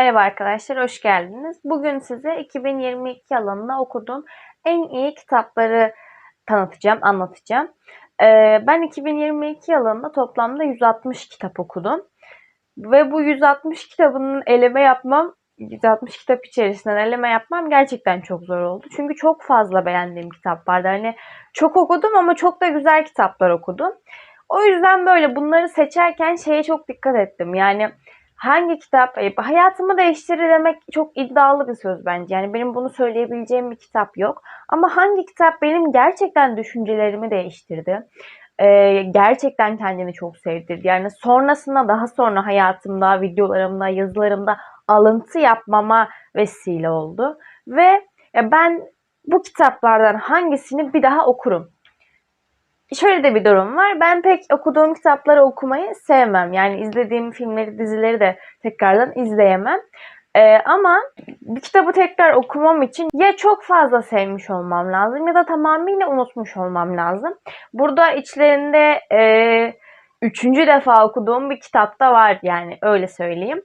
Merhaba arkadaşlar, hoş geldiniz. Bugün size 2022 yılında okuduğum en iyi kitapları tanıtacağım, anlatacağım. Ee, ben 2022 yılında toplamda 160 kitap okudum. Ve bu 160 kitabının eleme yapmam, 160 kitap içerisinden eleme yapmam gerçekten çok zor oldu. Çünkü çok fazla beğendiğim kitap vardı. Hani çok okudum ama çok da güzel kitaplar okudum. O yüzden böyle bunları seçerken şeye çok dikkat ettim. Yani hangi kitap e, hayatımı değiştirir demek çok iddialı bir söz bence. Yani benim bunu söyleyebileceğim bir kitap yok. Ama hangi kitap benim gerçekten düşüncelerimi değiştirdi? Ee, gerçekten kendini çok sevdirdi. Yani sonrasında daha sonra hayatımda, videolarımda, yazılarımda alıntı yapmama vesile oldu. Ve ya ben bu kitaplardan hangisini bir daha okurum? Şöyle de bir durum var. Ben pek okuduğum kitapları okumayı sevmem. Yani izlediğim filmleri, dizileri de tekrardan izleyemem. Ee, ama bir kitabı tekrar okumam için ya çok fazla sevmiş olmam lazım ya da tamamıyla unutmuş olmam lazım. Burada içlerinde e, üçüncü defa okuduğum bir kitap da var yani öyle söyleyeyim.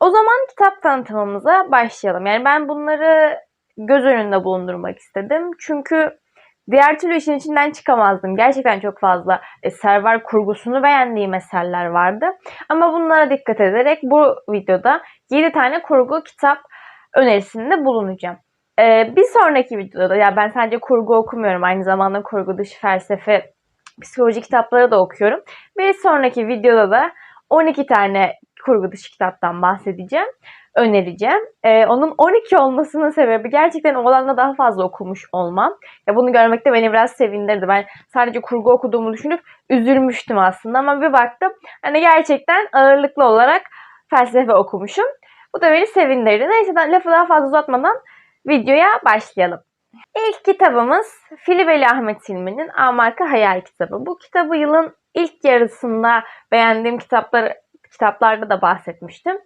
O zaman kitap tanıtımımıza başlayalım. Yani ben bunları göz önünde bulundurmak istedim. Çünkü Diğer türlü işin içinden çıkamazdım. Gerçekten çok fazla eser var. Kurgusunu beğendiğim eserler vardı. Ama bunlara dikkat ederek bu videoda 7 tane kurgu kitap önerisinde bulunacağım. Ee, bir sonraki videoda ya ben sadece kurgu okumuyorum. Aynı zamanda kurgu dışı felsefe, psikoloji kitapları da okuyorum. Bir sonraki videoda da 12 tane kurgu dışı kitaptan bahsedeceğim önereceğim. Ee, onun 12 olmasının sebebi gerçekten o daha fazla okumuş olmam. Ya bunu görmek de beni biraz sevindirdi. Ben sadece kurgu okuduğumu düşünüp üzülmüştüm aslında ama bir baktım hani gerçekten ağırlıklı olarak felsefe okumuşum. Bu da beni sevindirdi. Neyse lafı daha fazla uzatmadan videoya başlayalım. İlk kitabımız Filibeli Ahmet Hilmi'nin A Marka Hayal kitabı. Bu kitabı yılın ilk yarısında beğendiğim kitaplar kitaplarda da bahsetmiştim.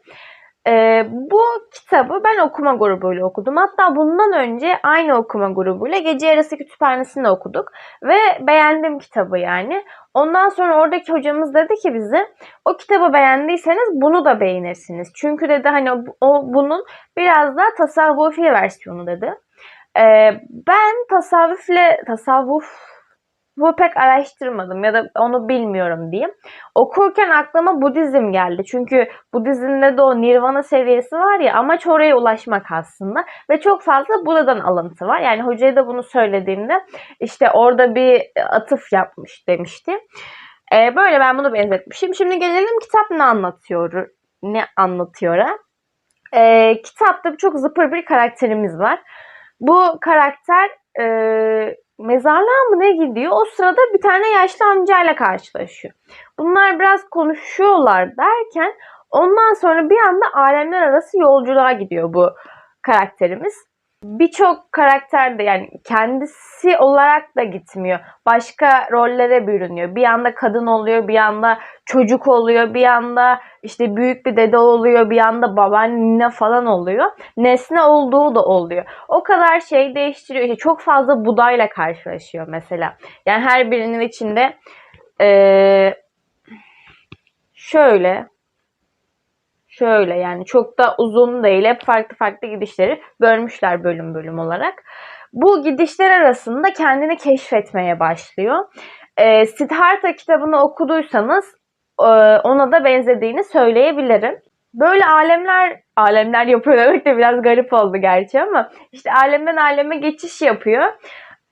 Ee, bu kitabı ben okuma grubuyla okudum. Hatta bundan önce aynı okuma grubuyla Gece Yarısı Kütüphanesi'nde okuduk. Ve beğendim kitabı yani. Ondan sonra oradaki hocamız dedi ki bize o kitabı beğendiyseniz bunu da beğenirsiniz. Çünkü dedi hani o bunun biraz daha tasavvufi versiyonu dedi. Ee, ben tasavvufle tasavvuf bu pek araştırmadım ya da onu bilmiyorum diyeyim. Okurken aklıma Budizm geldi. Çünkü Budizm'de de o nirvana seviyesi var ya amaç oraya ulaşmak aslında. Ve çok fazla Buda'dan alıntı var. Yani hocaya da bunu söylediğimde işte orada bir atıf yapmış demişti. Ee, böyle ben bunu benzetmişim. Şimdi gelelim kitap ne anlatıyor? Ne anlatıyor? Ee, kitapta çok zıpır bir karakterimiz var. Bu karakter e, mezarlığa mı ne gidiyor? O sırada bir tane yaşlı amcayla karşılaşıyor. Bunlar biraz konuşuyorlar derken ondan sonra bir anda alemler arası yolculuğa gidiyor bu karakterimiz birçok karakter de yani kendisi olarak da gitmiyor. Başka rollere bürünüyor. Bir anda kadın oluyor, bir anda çocuk oluyor, bir anda işte büyük bir dede oluyor, bir anda babaanne falan oluyor. Nesne olduğu da oluyor. O kadar şey değiştiriyor. İşte çok fazla budayla karşılaşıyor mesela. Yani her birinin içinde ee, şöyle şöyle yani çok da uzun değil. Hep farklı farklı gidişleri bölmüşler bölüm bölüm olarak. Bu gidişler arasında kendini keşfetmeye başlıyor. E, Siddhartha kitabını okuduysanız e, ona da benzediğini söyleyebilirim. Böyle alemler alemler yapıyor demek de biraz garip oldu gerçi ama işte alemden aleme geçiş yapıyor.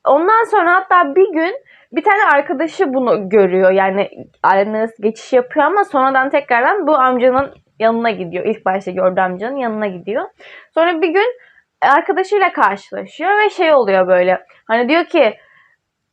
Ondan sonra hatta bir gün bir tane arkadaşı bunu görüyor. Yani alemler geçiş yapıyor ama sonradan tekrardan bu amcanın yanına gidiyor. İlk başta gördüğü amcanın yanına gidiyor. Sonra bir gün arkadaşıyla karşılaşıyor ve şey oluyor böyle. Hani diyor ki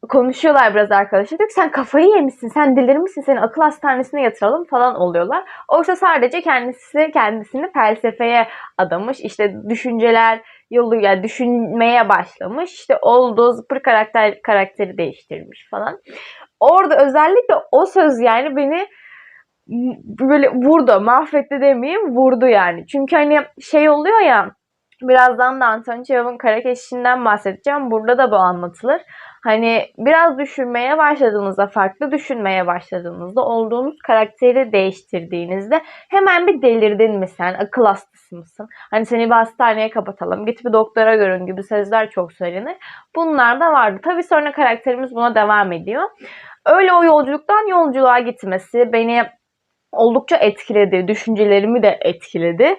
konuşuyorlar biraz arkadaşlar. Diyor ki sen kafayı yemişsin, sen delirmişsin, seni akıl hastanesine yatıralım falan oluyorlar. Oysa sadece kendisi kendisini felsefeye adamış. İşte düşünceler yolu yani düşünmeye başlamış. İşte olduğu zıpır karakter karakteri değiştirmiş falan. Orada özellikle o söz yani beni böyle vurdu. Mahvetti demeyeyim vurdu yani. Çünkü hani şey oluyor ya birazdan da Anton Çehov'un kara keşişinden bahsedeceğim. Burada da bu anlatılır. Hani biraz düşünmeye başladığınızda, farklı düşünmeye başladığınızda, olduğunuz karakteri değiştirdiğinizde hemen bir delirdin mi sen? Akıl hastası mısın? Hani seni bir hastaneye kapatalım, git bir doktora görün gibi sözler çok söylenir. Bunlar da vardı. Tabii sonra karakterimiz buna devam ediyor. Öyle o yolculuktan yolculuğa gitmesi beni oldukça etkiledi. Düşüncelerimi de etkiledi.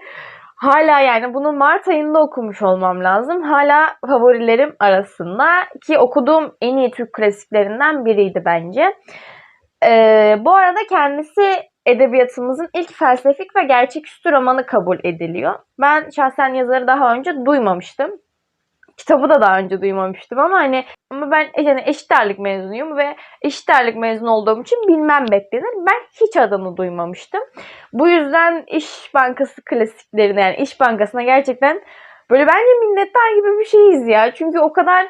Hala yani bunu Mart ayında okumuş olmam lazım. Hala favorilerim arasında ki okuduğum en iyi Türk klasiklerinden biriydi bence. Ee, bu arada kendisi edebiyatımızın ilk felsefik ve gerçeküstü romanı kabul ediliyor. Ben şahsen yazarı daha önce duymamıştım. Kitabı da daha önce duymamıştım ama hani ama ben yani eşit ağırlık mezunuyum ve eşit ağırlık mezun olduğum için bilmem beklenir. Ben hiç adını duymamıştım. Bu yüzden İş Bankası klasiklerine yani İş Bankası'na gerçekten böyle bence minnettar gibi bir şeyiz ya. Çünkü o kadar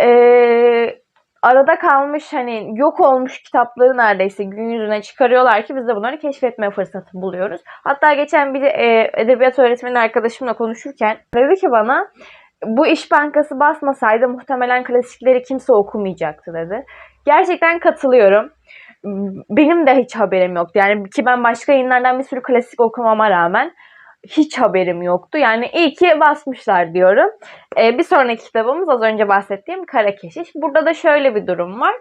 eee arada kalmış hani yok olmuş kitapları neredeyse gün yüzüne çıkarıyorlar ki biz de bunları keşfetme fırsatı buluyoruz. Hatta geçen bir e, edebiyat öğretmeni arkadaşımla konuşurken dedi ki bana bu iş bankası basmasaydı muhtemelen klasikleri kimse okumayacaktı dedi. Gerçekten katılıyorum. Benim de hiç haberim yoktu. Yani ki ben başka yayınlardan bir sürü klasik okumama rağmen hiç haberim yoktu. Yani iyi ki basmışlar diyorum. Ee, bir sonraki kitabımız az önce bahsettiğim Kara Keşiş. Burada da şöyle bir durum var.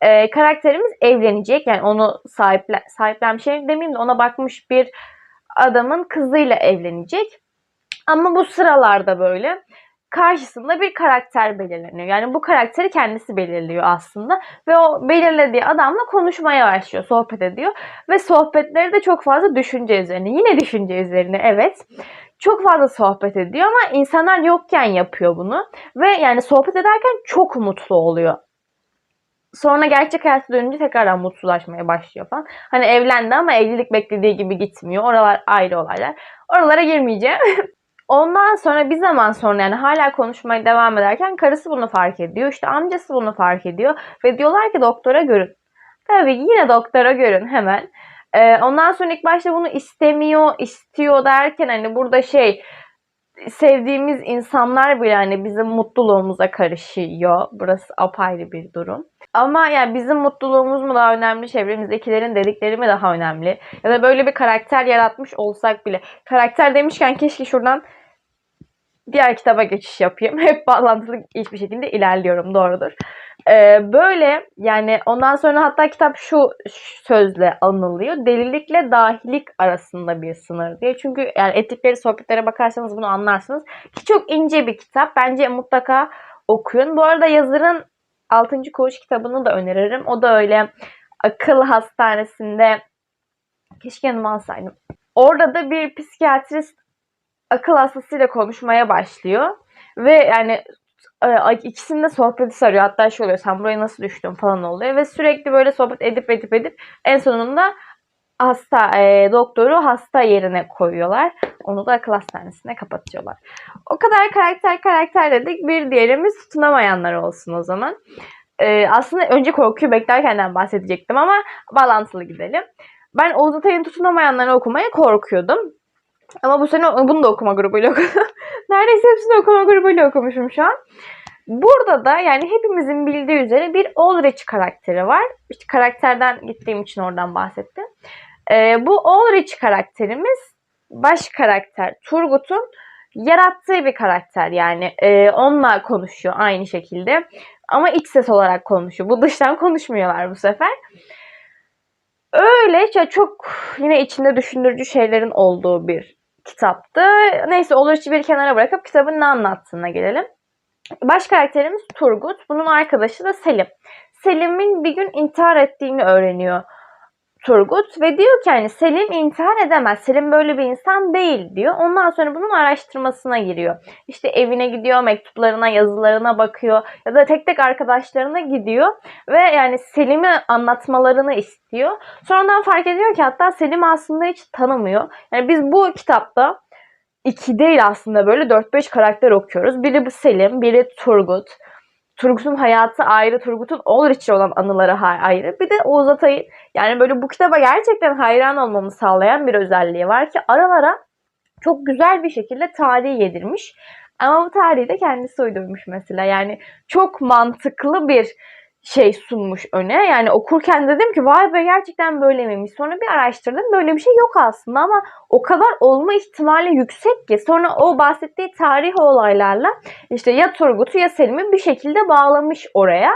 Ee, karakterimiz evlenecek. Yani onu sahiple, sahiplenmiş şey demeyeyim de ona bakmış bir adamın kızıyla evlenecek. Ama bu sıralarda böyle karşısında bir karakter belirleniyor. Yani bu karakteri kendisi belirliyor aslında ve o belirlediği adamla konuşmaya başlıyor, sohbet ediyor ve sohbetleri de çok fazla düşünce üzerine. Yine düşünce üzerine evet. Çok fazla sohbet ediyor ama insanlar yokken yapıyor bunu ve yani sohbet ederken çok mutlu oluyor. Sonra gerçek hayata dönünce tekrardan mutsuzlaşmaya başlıyor falan. Hani evlendi ama evlilik beklediği gibi gitmiyor. Oralar ayrı olaylar. Oralara girmeyeceğim. Ondan sonra bir zaman sonra yani hala konuşmaya devam ederken karısı bunu fark ediyor. İşte amcası bunu fark ediyor. Ve diyorlar ki doktora görün. Tabii yine doktora görün hemen. Ee, ondan sonra ilk başta bunu istemiyor, istiyor derken hani burada şey sevdiğimiz insanlar bile hani bizim mutluluğumuza karışıyor. Burası apayrı bir durum. Ama yani bizim mutluluğumuz mu daha önemli, çevremizdekilerin dedikleri mi daha önemli? Ya da böyle bir karakter yaratmış olsak bile. Karakter demişken keşke şuradan diğer kitaba geçiş yapayım. Hep bağlantılı hiçbir şekilde ilerliyorum. Doğrudur. Ee, böyle yani ondan sonra hatta kitap şu sözle anılıyor. Delilikle dahilik arasında bir sınır diye. Çünkü yani ettikleri sohbetlere bakarsanız bunu anlarsınız. Ki çok ince bir kitap. Bence mutlaka okuyun. Bu arada yazarın 6. Koğuş kitabını da öneririm. O da öyle akıl hastanesinde keşke yanıma alsaydım. Orada da bir psikiyatrist akıl hastasıyla konuşmaya başlıyor. Ve yani e, ikisinin de sohbeti sarıyor. Hatta şey oluyor sen buraya nasıl düştün falan oluyor. Ve sürekli böyle sohbet edip edip edip en sonunda hasta e, doktoru hasta yerine koyuyorlar. Onu da akıl hastanesine kapatıyorlar. O kadar karakter karakter dedik. Bir diğerimiz tutunamayanlar olsun o zaman. E, aslında önce korkuyu beklerkenden bahsedecektim ama bağlantılı gidelim. Ben Oğuz Atay'ın tutunamayanları okumaya korkuyordum. Ama bu sene bunu da okuma grubuyla okudum. Neredeyse hepsini okuma grubuyla okumuşum şu an. Burada da yani hepimizin bildiği üzere bir Ulrich karakteri var. İşte karakterden gittiğim için oradan bahsettim. Ee, bu Ulrich karakterimiz baş karakter Turgut'un yarattığı bir karakter yani e, onunla konuşuyor aynı şekilde ama iç ses olarak konuşuyor. Bu dıştan konuşmuyorlar bu sefer. Öyle çok yine içinde düşündürücü şeylerin olduğu bir kitaptı. Neyse Ulrich'i bir kenara bırakıp kitabın ne anlattığına gelelim. Baş karakterimiz Turgut. Bunun arkadaşı da Selim. Selim'in bir gün intihar ettiğini öğreniyor Turgut ve diyor ki hani Selim intihar edemez. Selim böyle bir insan değil diyor. Ondan sonra bunun araştırmasına giriyor. İşte evine gidiyor, mektuplarına, yazılarına bakıyor ya da tek tek arkadaşlarına gidiyor ve yani Selim'i anlatmalarını istiyor. Sonradan fark ediyor ki hatta Selim aslında hiç tanımıyor. Yani biz bu kitapta iki değil aslında böyle 4-5 karakter okuyoruz. Biri bu Selim, biri Turgut. Turgut'un hayatı ayrı, Turgut'un Ulrich'le olan anıları ayrı. Bir de Oğuz Atay'ın yani böyle bu kitaba gerçekten hayran olmamı sağlayan bir özelliği var ki aralara çok güzel bir şekilde tarihi yedirmiş. Ama bu tarihi de kendisi uydurmuş mesela. Yani çok mantıklı bir şey sunmuş öne. Yani okurken dedim ki vay be gerçekten böyle miymiş. Sonra bir araştırdım böyle bir şey yok aslında ama o kadar olma ihtimali yüksek ki. Sonra o bahsettiği tarih olaylarla işte ya Turgut'u ya Selim'i bir şekilde bağlamış oraya.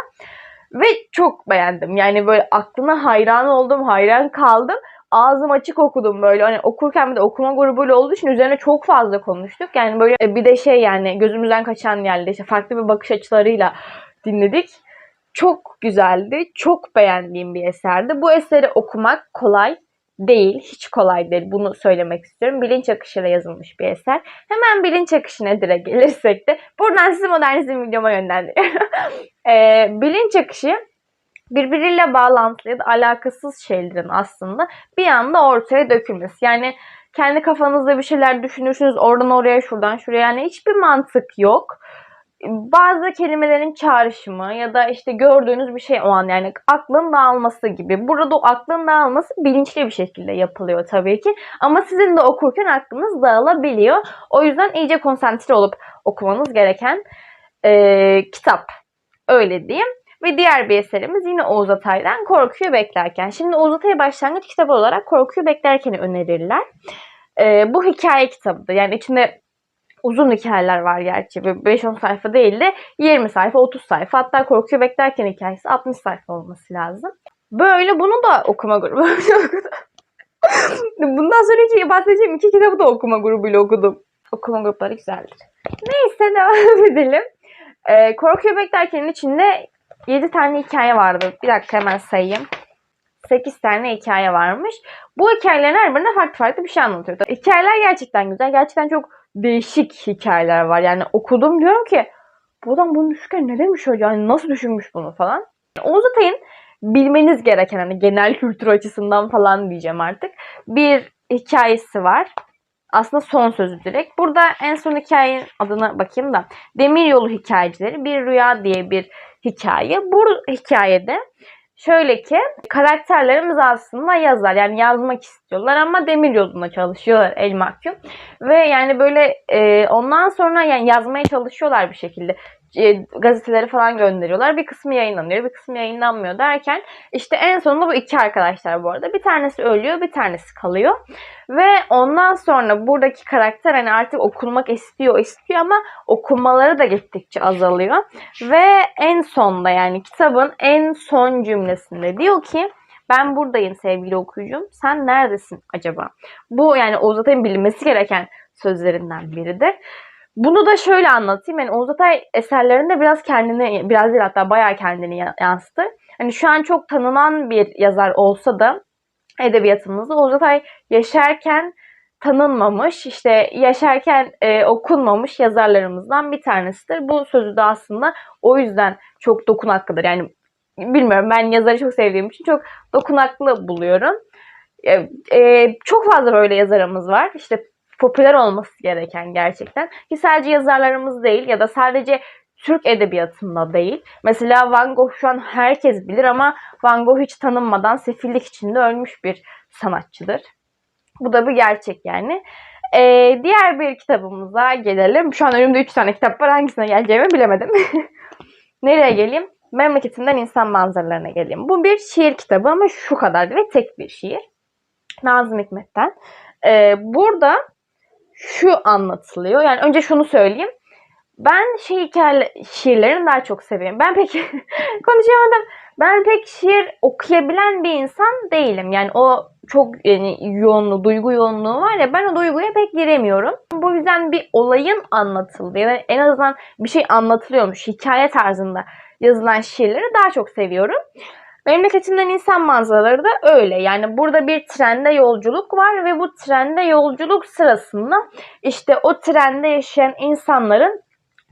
Ve çok beğendim. Yani böyle aklına hayran oldum, hayran kaldım. Ağzım açık okudum böyle. Hani okurken bir de okuma grubuyla olduğu için üzerine çok fazla konuştuk. Yani böyle bir de şey yani gözümüzden kaçan yerlerde işte farklı bir bakış açılarıyla dinledik. Çok güzeldi. Çok beğendiğim bir eserdi. Bu eseri okumak kolay değil. Hiç kolay değil. Bunu söylemek istiyorum. Bilinç akışıyla yazılmış bir eser. Hemen bilinç akışı nedir'e gelirsek de buradan sizi modernizm videoma yönlendiriyorum. ee, bilinç akışı birbiriyle bağlantılı ya da alakasız şeylerin aslında bir anda ortaya dökülmesi. Yani kendi kafanızda bir şeyler düşünürsünüz oradan oraya şuradan şuraya yani hiçbir mantık yok bazı kelimelerin çağrışımı ya da işte gördüğünüz bir şey o an yani aklın dağılması gibi. Burada o aklın dağılması bilinçli bir şekilde yapılıyor tabii ki. Ama sizin de okurken aklınız dağılabiliyor. O yüzden iyice konsantre olup okumanız gereken e, kitap. Öyle diyeyim. Ve diğer bir eserimiz yine Oğuz Atay'dan Korkuyu Beklerken. Şimdi Oğuz Atay'ı başlangıç kitabı olarak Korkuyu Beklerken'i önerirler. E, bu hikaye kitabıdır. Yani içinde uzun hikayeler var gerçi. 5-10 sayfa değil de 20 sayfa, 30 sayfa. Hatta Korkuyu Beklerken hikayesi 60 sayfa olması lazım. Böyle bunu da okuma grubu. Bundan sonra hiç bahsedeceğim iki kitabı da okuma grubuyla okudum. Okuma grupları güzeldir. Neyse devam edelim. Ee, Korkuyu Beklerken'in içinde 7 tane hikaye vardı. Bir dakika hemen sayayım. 8 tane hikaye varmış. Bu hikayelerin her birinde farklı farklı bir şey anlatıyor. Hikayeler gerçekten güzel. Gerçekten çok değişik hikayeler var. Yani okudum diyorum ki bu adam bunu düşünürken ne demiş hocam? Yani nasıl düşünmüş bunu falan. Oğuz Atay'ın bilmeniz gereken hani genel kültür açısından falan diyeceğim artık. Bir hikayesi var. Aslında son sözü direkt. Burada en son hikayenin adına bakayım da. Demiryolu hikayecileri bir rüya diye bir hikaye. Bu hikayede Şöyle ki karakterlerimiz aslında yazar yani yazmak istiyorlar ama demir yolunda çalışıyorlar el mahkum. Ve yani böyle e, ondan sonra yani yazmaya çalışıyorlar bir şekilde. E, gazeteleri falan gönderiyorlar. Bir kısmı yayınlanıyor, bir kısmı yayınlanmıyor derken işte en sonunda bu iki arkadaşlar bu arada. Bir tanesi ölüyor, bir tanesi kalıyor. Ve ondan sonra buradaki karakter hani artık okunmak istiyor, istiyor ama okumaları da gittikçe azalıyor. Ve en sonda yani kitabın en son cümlesinde diyor ki ben buradayım sevgili okuyucum. Sen neredesin acaba? Bu yani Oğuz Atay'ın bilinmesi gereken sözlerinden biridir. Bunu da şöyle anlatayım. Yani Oğuz Atay eserlerinde biraz kendini, biraz değil hatta bayağı kendini yansıtır. Hani şu an çok tanınan bir yazar olsa da edebiyatımızda Oğuz Atay yaşarken tanınmamış, işte yaşarken e, okunmamış yazarlarımızdan bir tanesidir. Bu sözü de aslında o yüzden çok dokunaklıdır. Yani bilmiyorum ben yazarı çok sevdiğim için çok dokunaklı buluyorum. E, e, çok fazla böyle yazarımız var. İşte popüler olması gereken gerçekten. Ki sadece yazarlarımız değil ya da sadece Türk edebiyatında değil. Mesela Van Gogh şu an herkes bilir ama Van Gogh hiç tanınmadan sefillik içinde ölmüş bir sanatçıdır. Bu da bir gerçek yani. Ee, diğer bir kitabımıza gelelim. Şu an önümde 3 tane kitap var. Hangisine geleceğimi bilemedim. Nereye geleyim? Memleketinden insan manzaralarına geleyim. Bu bir şiir kitabı ama şu kadar ve tek bir şiir. Nazım Hikmet'ten. Ee, burada şu anlatılıyor. Yani önce şunu söyleyeyim. Ben şey hikaye şiirlerini daha çok seviyorum. Ben pek konuşamadım. Ben pek şiir okuyabilen bir insan değilim. Yani o çok yani yoğunluğu, duygu yoğunluğu var ya ben o duyguya pek giremiyorum. Bu yüzden bir olayın anlatıldığı yani en azından bir şey anlatılıyormuş hikaye tarzında yazılan şiirleri daha çok seviyorum. Memleketinden insan manzaraları da öyle. Yani burada bir trende yolculuk var ve bu trende yolculuk sırasında işte o trende yaşayan insanların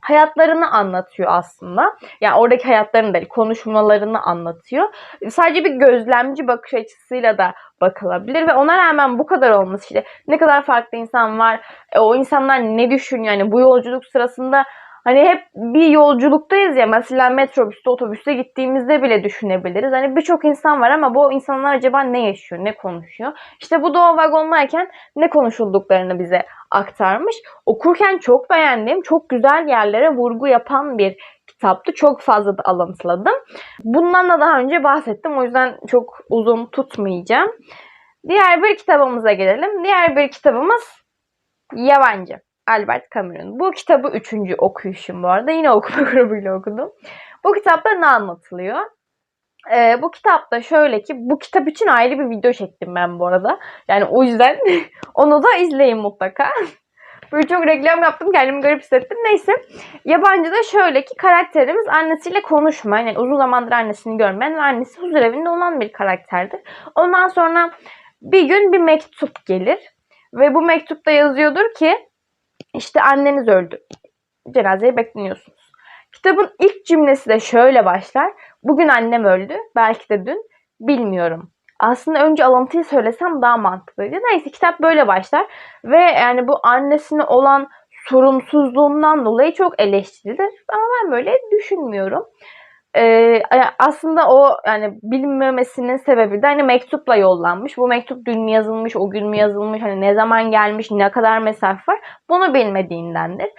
hayatlarını anlatıyor aslında. Yani oradaki hayatlarını değil, konuşmalarını anlatıyor. Sadece bir gözlemci bakış açısıyla da bakılabilir ve ona rağmen bu kadar olması işte ne kadar farklı insan var, e, o insanlar ne düşünüyor yani bu yolculuk sırasında Hani hep bir yolculuktayız ya mesela metrobüste, otobüste gittiğimizde bile düşünebiliriz. Hani birçok insan var ama bu insanlar acaba ne yaşıyor, ne konuşuyor? İşte bu o vagonlarken ne konuşulduklarını bize aktarmış. Okurken çok beğendiğim, çok güzel yerlere vurgu yapan bir kitaptı. Çok fazla da alıntıladım. Bundan da daha önce bahsettim. O yüzden çok uzun tutmayacağım. Diğer bir kitabımıza gelelim. Diğer bir kitabımız Yabancı. Albert Camus'un. Bu kitabı üçüncü okuyuşum bu arada. Yine okuma grubuyla okudum. Bu kitapta ne anlatılıyor? Ee, bu kitapta şöyle ki bu kitap için ayrı bir video çektim ben bu arada. Yani o yüzden onu da izleyin mutlaka. Böyle çok reklam yaptım kendimi garip hissettim. Neyse. Yabancıda şöyle ki karakterimiz annesiyle konuşmayan yani uzun zamandır annesini görmeyen ve annesi huzur evinde olan bir karakterdir. Ondan sonra bir gün bir mektup gelir. Ve bu mektupta yazıyordur ki işte anneniz öldü. Cenazeyi bekleniyorsunuz. Kitabın ilk cümlesi de şöyle başlar. Bugün annem öldü. Belki de dün. Bilmiyorum. Aslında önce alıntıyı söylesem daha mantıklıydı. Neyse kitap böyle başlar. Ve yani bu annesine olan sorumsuzluğundan dolayı çok eleştirilir. Ama ben böyle düşünmüyorum. Ee, aslında o yani bilinmemesinin sebebi de hani mektupla yollanmış. Bu mektup dün mü yazılmış, o gün mü yazılmış, hani ne zaman gelmiş, ne kadar mesafe var bunu bilmediğindendir.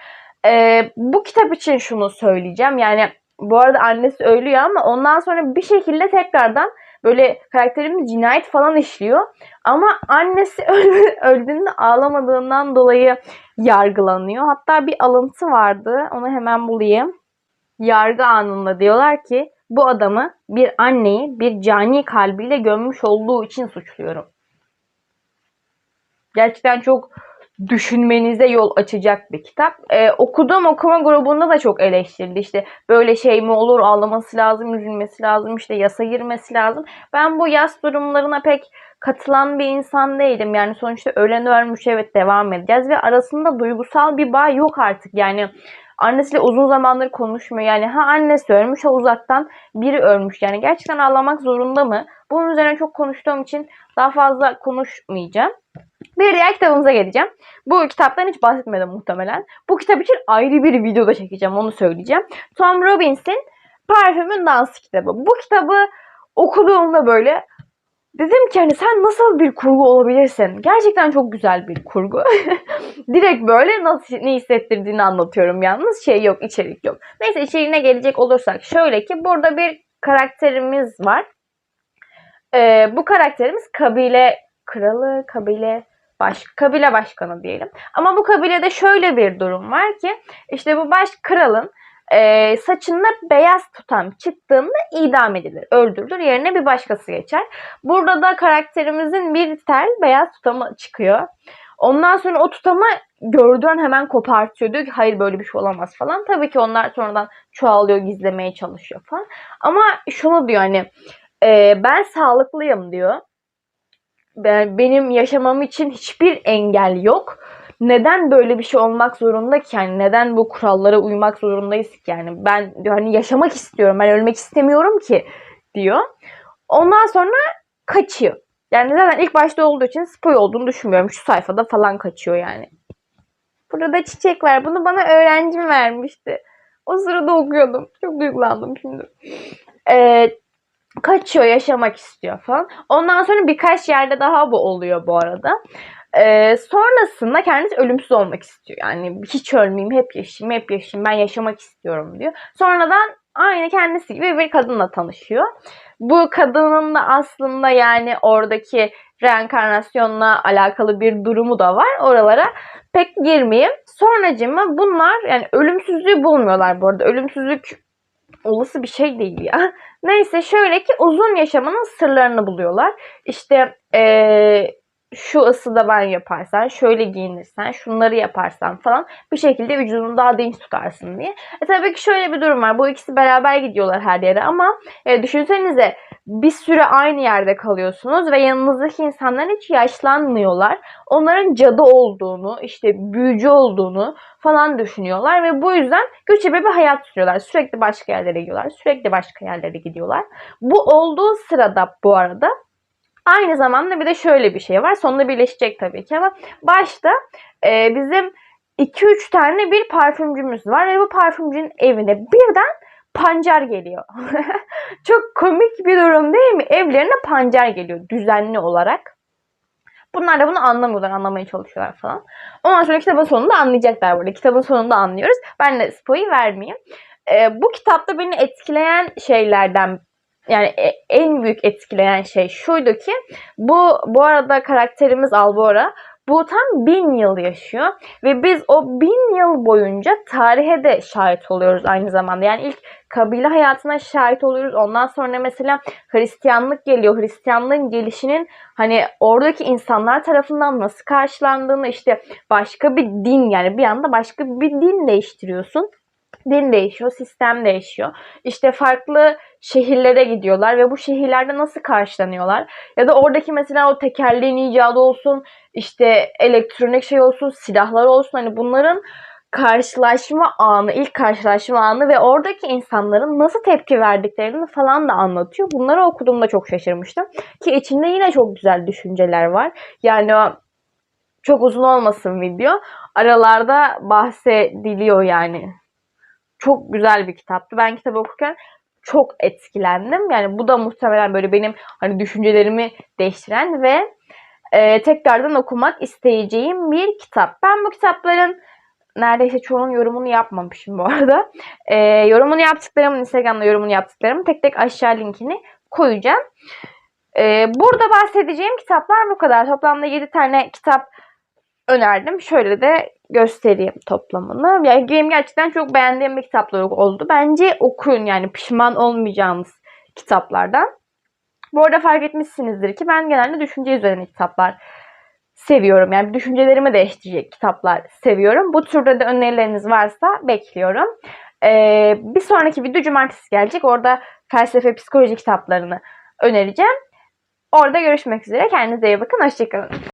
Ee, bu kitap için şunu söyleyeceğim. Yani bu arada annesi ölüyor ama ondan sonra bir şekilde tekrardan böyle karakterimiz cinayet falan işliyor. Ama annesi öldüğünde ağlamadığından dolayı yargılanıyor. Hatta bir alıntı vardı. Onu hemen bulayım yargı anında diyorlar ki bu adamı bir anneyi bir cani kalbiyle gömmüş olduğu için suçluyorum. Gerçekten çok düşünmenize yol açacak bir kitap. Ee, okuduğum okuma grubunda da çok eleştirildi. İşte böyle şey mi olur ağlaması lazım, üzülmesi lazım, işte yasa girmesi lazım. Ben bu yas durumlarına pek katılan bir insan değilim. Yani sonuçta ölen ölmüş evet devam edeceğiz ve arasında duygusal bir bağ yok artık. Yani Annesiyle uzun zamandır konuşmuyor. Yani ha annesi ölmüş ha uzaktan biri ölmüş. Yani gerçekten ağlamak zorunda mı? Bunun üzerine çok konuştuğum için daha fazla konuşmayacağım. Bir diğer kitabımıza geleceğim. Bu kitaptan hiç bahsetmedim muhtemelen. Bu kitap için ayrı bir videoda çekeceğim onu söyleyeceğim. Tom Robbins'in Parfümün Dansı kitabı. Bu kitabı okuduğumda böyle Dedim ki hani sen nasıl bir kurgu olabilirsin? Gerçekten çok güzel bir kurgu. Direkt böyle nasıl ne hissettirdiğini anlatıyorum yalnız. Şey yok, içerik yok. Neyse içeriğine gelecek olursak şöyle ki burada bir karakterimiz var. Ee, bu karakterimiz kabile kralı, kabile baş, kabile başkanı diyelim. Ama bu kabilede şöyle bir durum var ki işte bu baş kralın e, saçını beyaz tutan çıktığında idam edilir, öldürülür. Yerine bir başkası geçer. Burada da karakterimizin bir tel beyaz tutamı çıkıyor. Ondan sonra o tutamı gördüğün hemen kopartıyor. Diyor ki hayır böyle bir şey olamaz falan. Tabii ki onlar sonradan çoğalıyor, gizlemeye çalışıyor falan. Ama şunu diyor hani e, ben sağlıklıyım diyor. Ben, benim yaşamam için hiçbir engel yok neden böyle bir şey olmak zorunda ki? Yani neden bu kurallara uymak zorundayız ki? Yani ben hani yaşamak istiyorum. Ben ölmek istemiyorum ki diyor. Ondan sonra kaçıyor. Yani zaten ilk başta olduğu için spoy olduğunu düşünmüyorum. Şu sayfada falan kaçıyor yani. Burada çiçek var. Bunu bana öğrencim vermişti. O sırada okuyordum. Çok duygulandım şimdi. Ee, kaçıyor, yaşamak istiyor falan. Ondan sonra birkaç yerde daha bu oluyor bu arada. Ee, sonrasında kendisi ölümsüz olmak istiyor. Yani hiç ölmeyeyim, hep yaşayayım, hep yaşayayım, ben yaşamak istiyorum diyor. Sonradan aynı kendisi gibi bir kadınla tanışıyor. Bu kadının da aslında yani oradaki reenkarnasyonla alakalı bir durumu da var. Oralara pek girmeyeyim. Sonracıma bunlar yani ölümsüzlüğü bulmuyorlar bu arada. Ölümsüzlük olası bir şey değil ya. Neyse şöyle ki uzun yaşamanın sırlarını buluyorlar. İşte ee, şu ısıda ben yaparsan, şöyle giyinirsen, şunları yaparsan falan bir şekilde vücudunu daha dinç tutarsın diye. E tabii ki şöyle bir durum var. Bu ikisi beraber gidiyorlar her yere ama e, düşünsenize bir süre aynı yerde kalıyorsunuz ve yanınızdaki insanlar hiç yaşlanmıyorlar. Onların cadı olduğunu, işte büyücü olduğunu falan düşünüyorlar ve bu yüzden göçebe bir hayat sürüyorlar. Sürekli başka yerlere gidiyorlar, sürekli başka yerlere gidiyorlar. Bu olduğu sırada bu arada Aynı zamanda bir de şöyle bir şey var. Sonunda birleşecek tabii ki ama başta e, bizim 2-3 tane bir parfümcümüz var ve bu parfümcünün evine birden pancar geliyor. Çok komik bir durum değil mi? Evlerine pancar geliyor düzenli olarak. Bunlar da bunu anlamıyorlar, anlamaya çalışıyorlar falan. Ondan sonra kitabın sonunda anlayacaklar burada. Kitabın sonunda anlıyoruz. Ben de spoiler vermeyeyim. Ee, bu kitapta beni etkileyen şeylerden yani e- en büyük etkileyen şey şuydu ki bu bu arada karakterimiz Albora bu tam bin yıl yaşıyor ve biz o bin yıl boyunca tarihe de şahit oluyoruz aynı zamanda. Yani ilk kabile hayatına şahit oluyoruz. Ondan sonra mesela Hristiyanlık geliyor. Hristiyanlığın gelişinin hani oradaki insanlar tarafından nasıl karşılandığını işte başka bir din yani bir anda başka bir din değiştiriyorsun. Din değişiyor, sistem değişiyor. İşte farklı şehirlere gidiyorlar ve bu şehirlerde nasıl karşılanıyorlar? Ya da oradaki mesela o tekerleğin icadı olsun, işte elektronik şey olsun, silahlar olsun hani bunların karşılaşma anı, ilk karşılaşma anı ve oradaki insanların nasıl tepki verdiklerini falan da anlatıyor. Bunları okuduğumda çok şaşırmıştım. Ki içinde yine çok güzel düşünceler var. Yani çok uzun olmasın video. Aralarda bahsediliyor yani. Çok güzel bir kitaptı. Ben kitabı okurken çok etkilendim. Yani bu da muhtemelen böyle benim hani düşüncelerimi değiştiren ve e, tekrardan okumak isteyeceğim bir kitap. Ben bu kitapların neredeyse çoğunun yorumunu yapmamışım bu arada. E, yorumunu yaptıklarımın, Instagram'da yorumunu yaptıklarımı tek tek aşağı linkini koyacağım. E, burada bahsedeceğim kitaplar bu kadar. Toplamda 7 tane kitap önerdim. Şöyle de göstereyim toplamını. Yani benim gerçekten çok beğendiğim bir kitaplar oldu. Bence okuyun yani pişman olmayacağınız kitaplardan. Bu arada fark etmişsinizdir ki ben genelde düşünce üzerine kitaplar seviyorum. Yani düşüncelerimi değiştirecek kitaplar seviyorum. Bu türde de önerileriniz varsa bekliyorum. Ee, bir sonraki video cumartesi gelecek. Orada felsefe, psikoloji kitaplarını önereceğim. Orada görüşmek üzere. Kendinize iyi bakın. Hoşçakalın.